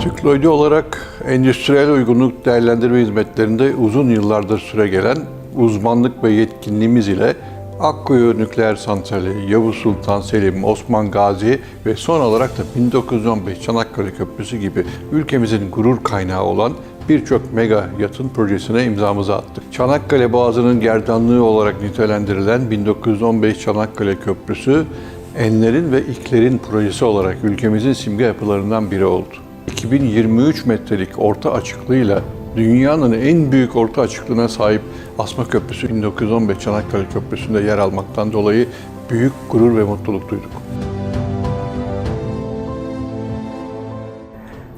Türk olarak endüstriyel uygunluk değerlendirme hizmetlerinde uzun yıllardır süre gelen uzmanlık ve yetkinliğimiz ile Akkuyu Nükleer Santrali, Yavuz Sultan Selim, Osman Gazi ve son olarak da 1915 Çanakkale Köprüsü gibi ülkemizin gurur kaynağı olan birçok mega yatın projesine imzamızı attık. Çanakkale Boğazı'nın gerdanlığı olarak nitelendirilen 1915 Çanakkale Köprüsü, enlerin ve iklerin projesi olarak ülkemizin simge yapılarından biri oldu. 2023 metrelik orta açıklığıyla dünyanın en büyük orta açıklığına sahip Asma Köprüsü 1915 Çanakkale Köprüsü'nde yer almaktan dolayı büyük gurur ve mutluluk duyduk.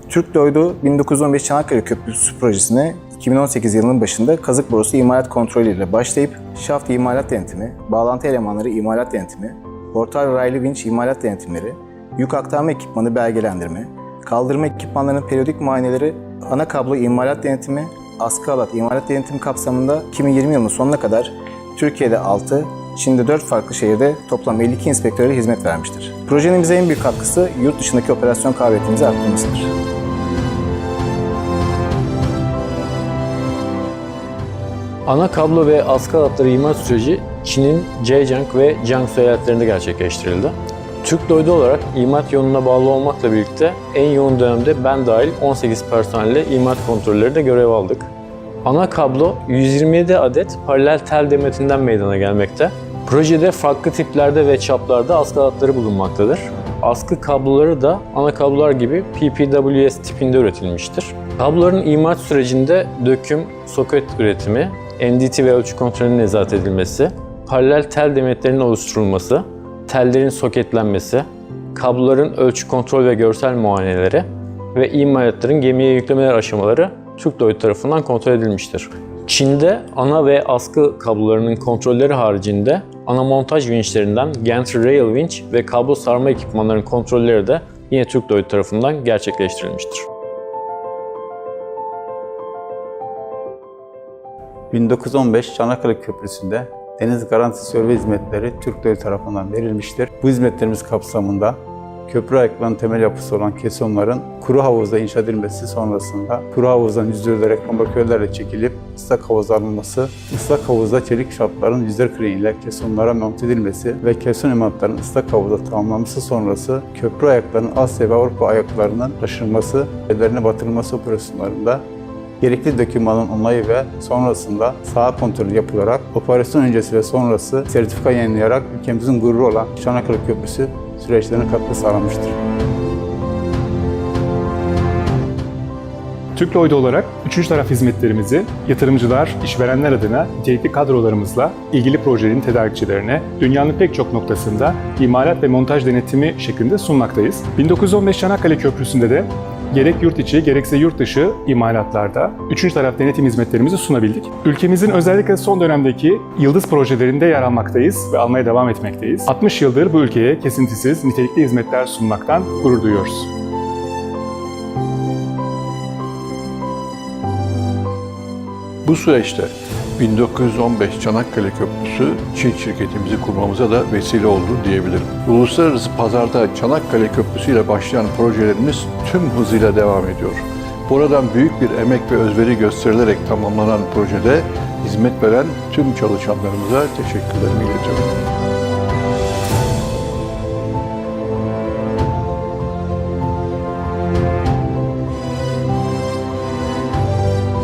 Türk Doydu 1915 Çanakkale Köprüsü projesine 2018 yılının başında kazık borusu imalat kontrolü ile başlayıp şaft imalat denetimi, bağlantı elemanları imalat denetimi, portal raylı vinç imalat denetimleri, yük aktarma ekipmanı belgelendirme, kaldırma ekipmanlarının periyodik muayeneleri, ana kablo imalat denetimi, askı alat imalat denetimi kapsamında 2020 yılının sonuna kadar Türkiye'de 6, Çin'de 4 farklı şehirde toplam 52 inspektöre hizmet vermiştir. Projenin bize en büyük katkısı yurt dışındaki operasyon kabiliyetimizi arttırmasıdır. Ana kablo ve askı halatları imal süreci Çin'in Zhejiang ve Jiangsu eyaletlerinde gerçekleştirildi. Türk Doydu olarak imat yoluna bağlı olmakla birlikte en yoğun dönemde ben dahil 18 personelle imat kontrolleri de görev aldık. Ana kablo 127 adet paralel tel demetinden meydana gelmekte. Projede farklı tiplerde ve çaplarda askı halatları bulunmaktadır. Askı kabloları da ana kablolar gibi PPWS tipinde üretilmiştir. Kabloların imat sürecinde döküm, soket üretimi, NDT ve ölçü kontrolünün nezaret edilmesi, paralel tel demetlerinin oluşturulması, tellerin soketlenmesi, kabloların ölçü kontrol ve görsel muayeneleri ve imalatların gemiye yüklemeler aşamaları Türk Doydu tarafından kontrol edilmiştir. Çin'de ana ve askı kablolarının kontrolleri haricinde ana montaj vinçlerinden gantry rail winch ve kablo sarma ekipmanlarının kontrolleri de yine Türk Doydu tarafından gerçekleştirilmiştir. 1915 Çanakkale Köprüsü'nde deniz garanti sörve hizmetleri Türk Devleti tarafından verilmiştir. Bu hizmetlerimiz kapsamında köprü ayaklarının temel yapısı olan kesonların kuru havuzda inşa edilmesi sonrasında kuru havuzdan yüzdürülerek ambakörlerle çekilip ıslak havuza alınması, ıslak havuzda çelik şapların yüzler kreni ile kesonlara monte edilmesi ve keson ematların ıslak havuzda tamamlanması sonrası köprü ayaklarının Asya ve Avrupa ayaklarının taşınması, ellerine batırılması operasyonlarında gerekli dokümanın onayı ve sonrasında saha kontrolü yapılarak operasyon öncesi ve sonrası sertifika yayınlayarak ülkemizin gururu olan Çanakkale Köprüsü süreçlerine katkı sağlamıştır. Türk Lloyd olarak üçüncü taraf hizmetlerimizi yatırımcılar, işverenler adına nitelikli kadrolarımızla ilgili projelerin tedarikçilerine dünyanın pek çok noktasında imalat ve montaj denetimi şeklinde sunmaktayız. 1915 Çanakkale Köprüsü'nde de gerek yurt içi gerekse yurt dışı imalatlarda üçüncü taraf denetim hizmetlerimizi sunabildik. Ülkemizin özellikle son dönemdeki yıldız projelerinde yer almaktayız ve almaya devam etmekteyiz. 60 yıldır bu ülkeye kesintisiz nitelikli hizmetler sunmaktan gurur duyuyoruz. Bu süreçte 1915 Çanakkale Köprüsü Çin şirketimizi kurmamıza da vesile oldu diyebilirim. Uluslararası pazarda Çanakkale Köprüsü ile başlayan projelerimiz tüm hızıyla devam ediyor. Buradan büyük bir emek ve özveri gösterilerek tamamlanan projede hizmet veren tüm çalışanlarımıza teşekkürlerimi iletiyorum.